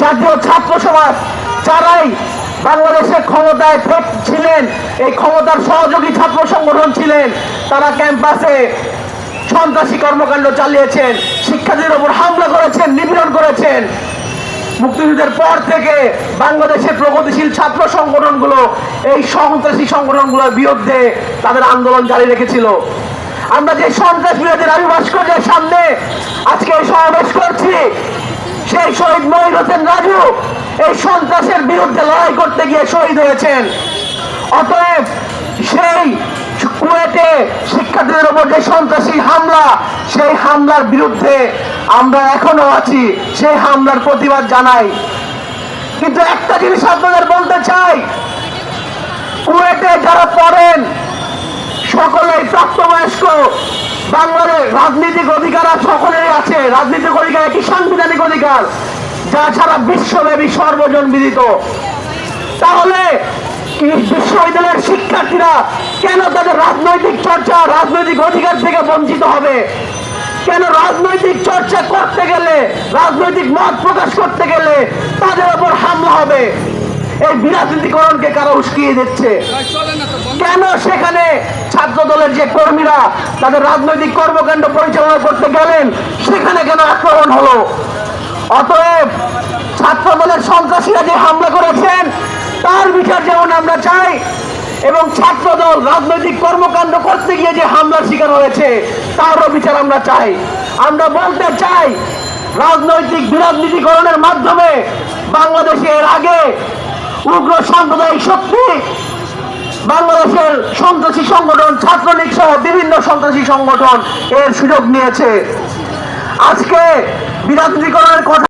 জাতীয় ছাত্র সমাজ, যারাই বাংলাদেশের ক্ষমতায় ছিলেন, এই ক্ষমতার সহযোগী ছাত্র সংগঠন ছিলেন, তারা ক্যাম্পাসে সন্ত্রাসী কর্মকাণ্ড চালিয়েছেন, শিক্ষার্থীদের উপর হামলা করেছেন, নিপীড়ন করেছেন। মুক্তিযুদ্ধের পর থেকে বাংলাদেশের প্রগতিশীল ছাত্র সংগঠনগুলো, এই সন্ত্রাসী সংগঠনগুলোর বিরুদ্ধে তাদের আন্দোলন জারি রেখেছিল। আমরা যে সন্ত্রাস বিরোধী রবি ভাস্কর্যের সামনে আজকে সমাবেশ করছি, সেই শহীদ মহির হোসেন রাজু এই সন্ত্রাসের বিরুদ্ধে লড়াই করতে গিয়ে শহীদ হয়েছেন। অতএব সেই কুয়েটে শিক্ষার্থীদের উপর যে সন্ত্রাসী হামলা, সেই হামলার বিরুদ্ধে আমরা এখনও আছি, সেই হামলার প্রতিবাদ জানাই। কিন্তু একটা জিনিস আপনাদের বলতে চাই, কুয়েটে যারা পড়েন প্রাপ্তবয়স্ক বাংলাদেশ রাজনৈতিক অধিকার আর সকলেরই আছে। রাজনৈতিক অধিকার একটি সাংবিধানিক অধিকার, যা ছাড়া বিশ্বব্যাপী সর্বজন বিদিত। তাহলে বিশ্ববিদ্যালয়ের শিক্ষার্থীরা কেন তাদের রাজনৈতিক চর্চা, রাজনৈতিক অধিকার থেকে বঞ্চিত হবে? কেন রাজনৈতিক চর্চা করতে গেলে, রাজনৈতিক মত প্রকাশ করতে গেলে তাদের ওপর হামলা হবে? এই বিরাজনীতিকরণকে কারা উস্কিয়ে দিচ্ছে? কেন সেখানে ছাত্র দলের যে কর্মীরা তাদের রাজনৈতিক কর্মকাণ্ড পরিচালনা করতে গেলেন, সেখানে কেন আক্রমণ হলো? অতএব ছাত্র দলের সন্ত্রাসীরা যে হামলা করেছেন, তার বিচার যেমন আমরা চাই, এবং ছাত্র দল রাজনৈতিক কর্মকাণ্ড করতে গিয়ে যে হামলার শিকার হয়েছে, তারও বিচার আমরা চাই। আমরা বলতে চাই, রাজনৈতিক বিরাজনীতিকরণের মাধ্যমে বাংলাদেশে এর আগে উগ্র সাম্প্রদায়িক শক্তি। বাংলাদেশের সন্ত্রাসী সংগঠন, ছাত্রলীগ সহ বিভিন্ন সন্ত্রাসী সংগঠন এর সুযোগ নিয়েছে। আজকে বিরাজনীতিকরণের কথা